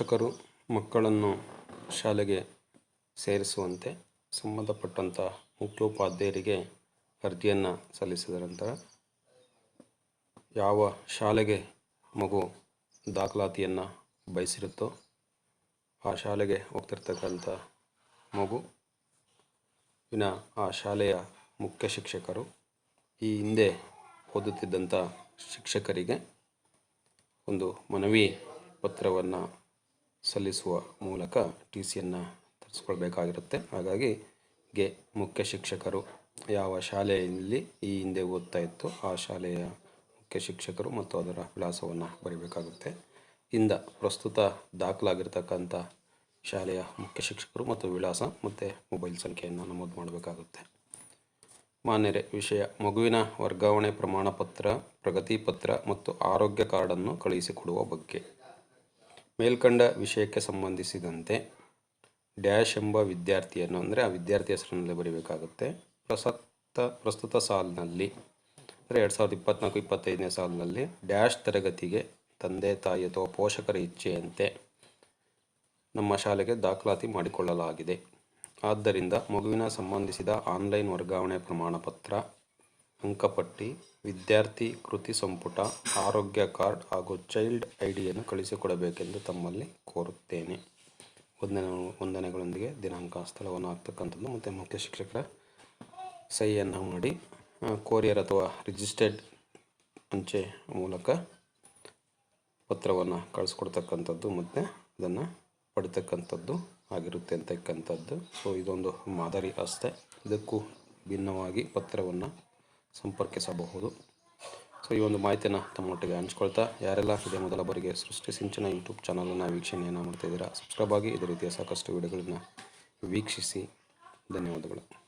ಶಿಕ್ಷಕರು ಮಕ್ಕಳನ್ನು ಶಾಲೆಗೆ ಸೇರಿಸುವಂತೆ ಸಂಬಂಧಪಟ್ಟಂಥ ಮುಖ್ಯೋಪಾಧ್ಯಾಯರಿಗೆ ಅರ್ಜಿಯನ್ನು ಸಲ್ಲಿಸಿದ ನಂತರ ಯಾವ ಶಾಲೆಗೆ ಮಗು ದಾಖಲಾತಿಯನ್ನು ಬಯಸಿರುತ್ತೋ ಆ ಶಾಲೆಗೆ ಹೋಗ್ತಿರ್ತಕ್ಕಂಥ ಮಗು ವಿನ ಆ ಶಾಲೆಯ ಮುಖ್ಯ ಶಿಕ್ಷಕರು, ಈ ಹಿಂದೆ ಓದುತ್ತಿದ್ದಂಥ ಶಿಕ್ಷಕರಿಗೆ ಒಂದು ಮನವಿ ಪತ್ರವನ್ನು ಸಲ್ಲಿಸುವ ಮೂಲಕ ಟಿ ಸಿಯನ್ನು ತರಿಸ್ಕೊಳ್ಬೇಕಾಗಿರುತ್ತೆ. ಹಾಗಾಗಿ ಗೆ ಮುಖ್ಯ ಶಿಕ್ಷಕರು ಯಾವ ಶಾಲೆಯಲ್ಲಿ ಈ ಹಿಂದೆ ಓದ್ತಾ ಇತ್ತು, ಆ ಶಾಲೆಯ ಮುಖ್ಯ ಶಿಕ್ಷಕರು ಮತ್ತು ಅದರ ವಿಳಾಸವನ್ನು ಬರೀಬೇಕಾಗುತ್ತೆ. ಇಂದ ಪ್ರಸ್ತುತ ದಾಖಲಾಗಿರ್ತಕ್ಕಂಥ ಶಾಲೆಯ ಮುಖ್ಯ ಶಿಕ್ಷಕರು ಮತ್ತು ವಿಳಾಸ ಮತ್ತು ಮೊಬೈಲ್ ಸಂಖ್ಯೆಯನ್ನು ನಮೂದು ಮಾಡಬೇಕಾಗುತ್ತೆ. ಮಾನ್ಯರೇ, ವಿಷಯ ಮಗುವಿನ ವರ್ಗಾವಣೆ ಪ್ರಮಾಣ ಪತ್ರ ಪ್ರಗತಿ ಪತ್ರ ಮತ್ತು ಆರೋಗ್ಯ ಕಾರ್ಡನ್ನು ಕಳುಹಿಸಿಕೊಡುವ ಬಗ್ಗೆ. ಮೇಲ್ಕಂಡ ವಿಷಯಕ್ಕೆ ಸಂಬಂಧಿಸಿದಂತೆ ಡ್ಯಾಶ್ ಎಂಬ ವಿದ್ಯಾರ್ಥಿಯನ್ನು, ಅಂದರೆ ಆ ವಿದ್ಯಾರ್ಥಿ ಹೆಸರಿನಲ್ಲಿ ಬರೀಬೇಕಾಗುತ್ತೆ. ಪ್ರಸಕ್ತ, ಪ್ರಸ್ತುತ ಸಾಲಿನಲ್ಲಿ, ಅಂದರೆ ಎರಡು ಸಾವಿರದ ಇಪ್ಪತ್ನಾಲ್ಕು, ಇಪ್ಪತ್ತೈದನೇ ಸಾಲಿನಲ್ಲಿ ಡ್ಯಾಶ್ ತರಗತಿಗೆ ತಂದೆ, ತಾಯಿ ಅಥವಾ ಪೋಷಕರ ಇಚ್ಛೆಯಂತೆ ನಮ್ಮ ಶಾಲೆಗೆ ದಾಖಲಾತಿ ಮಾಡಿಕೊಳ್ಳಲಾಗಿದೆ. ಆದ್ದರಿಂದ ಮಗುವಿನ ಸಂಬಂಧಿಸಿದ ಆನ್ಲೈನ್ ವರ್ಗಾವಣೆ ಪ್ರಮಾಣಪತ್ರ ಅಂಕಪಟ್ಟಿ, ವಿದ್ಯಾರ್ಥಿ ಕೃತಿ ಸಂಪುಟ, ಆರೋಗ್ಯ ಕಾರ್ಡ್ ಹಾಗೂ ಚೈಲ್ಡ್ ಐ ಡಿಯನ್ನು ಕಳಿಸಿಕೊಡಬೇಕೆಂದು ತಮ್ಮಲ್ಲಿ ಕೋರುತ್ತೇನೆ. ವಂದನೆ, ವಂದನೆಗಳೊಂದಿಗೆ ದಿನಾಂಕ, ಸ್ಥಳವನ್ನು ಹಾಕ್ತಕ್ಕಂಥದ್ದು ಮತ್ತು ಮುಖ್ಯ ಶಿಕ್ಷಕರ ಸಹಿಯನ್ನು ಮಾಡಿ ಕೊರಿಯರ್ ಅಥವಾ ರಿಜಿಸ್ಟರ್ಡ್ ಅಂಚೆ ಮೂಲಕ ಪತ್ರವನ್ನು ಕಳಿಸ್ಕೊಡ್ತಕ್ಕಂಥದ್ದು ಮತ್ತು ಅದನ್ನು ಪಡಿತಕ್ಕಂಥದ್ದು ಆಗಿರುತ್ತೆ ಅಂತಕ್ಕಂಥದ್ದು. ಸೊ ಇದೊಂದು ಮಾದರಿ ಅಷ್ಟೇ. ಇದಕ್ಕೂ ಭಿನ್ನವಾಗಿ ಪತ್ರವನ್ನು ಸಂಪರ್ಕಿಸಬಹುದು ಸೊ ಈ ಒಂದು ಮಾಹಿತಿಯನ್ನು ತಮ್ಮೊಟ್ಟಿಗೆ ಹಂಚ್ಕೊಳ್ತಾ, ಯಾರೆಲ್ಲ ಇದೇ ಮೊದಲ ಬಾರಿಗೆ ಸೃಷ್ಟಿ ಸಿಂಚನ ಯೂಟ್ಯೂಬ್ ಚಾನಲನ್ನು ವೀಕ್ಷಣೆಯನ್ನು ಮಾಡ್ತಾಯಿದ್ದೀರಾ ಸಬ್ಸ್ಕ್ರೈಬ್ ಆಗಿ ಇದೇ ರೀತಿಯ ಸಾಕಷ್ಟು ವಿಡಿಯೋಗಳನ್ನು ವೀಕ್ಷಿಸಿ. ಧನ್ಯವಾದಗಳು.